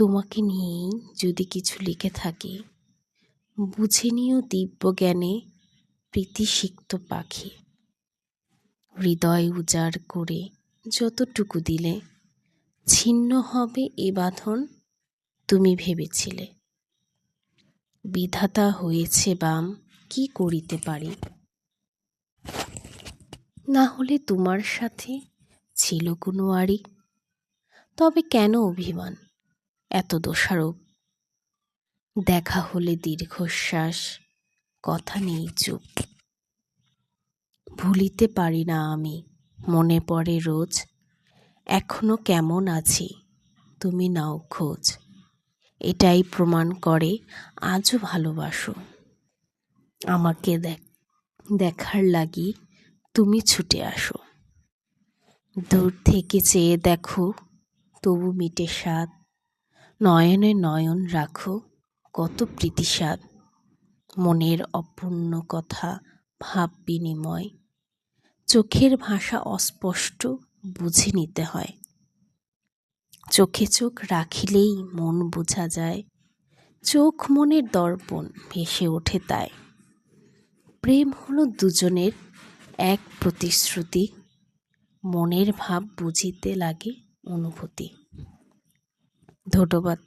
তোমাকে নিয়েই যদি কিছু লিখে থাকি, বুঝে নিও দিব্য জ্ঞানে প্রীতিসিক্ত পাখি। হৃদয় উজাড় করে যতটুকু দিলে, ছিন্ন হবে এ বাঁধন তুমি ভেবেছিলে। বিধাতা হয়েছে বাম, কি করিতে পারি? না হলে তোমার সাথে ছিল কোনো আড়ি। তবে কেন অভিমান? এত দোষারোপ। দেখা হলে দীর্ঘশ্বাস, কথা নেই চুপ। ভুলিতে পারি না আমি, মনে পড়ে রোজ, এখনও কেমন আছি? তুমি নাও খোঁজ। এটাই প্রমাণ করে আজও ভালোবাসো। আমাকে দেখ, দেখার লাগি তুমি ছুটে আসো। দূর থেকে চেয়ে দেখো, তবু মিটে স্বাদ। নয়নে নয়ন রাখো, কত প্রীতিস্বাদ। মনের অপূর্ণ কথা, ভাব বিনিময়। চোখের ভাষা অস্পষ্ট, বুঝে নিতে হয়। চোখে চোখ রাখিলেই মন বোঝা যায়। চোখ মনের দর্পণ, ভেসে ওঠে তাই। প্রেম হলো দুজনের এক প্রতিশ্রুতি। মনের ভাব বুঝিতে লাগে অনুভূতি। ধন্যবাদ।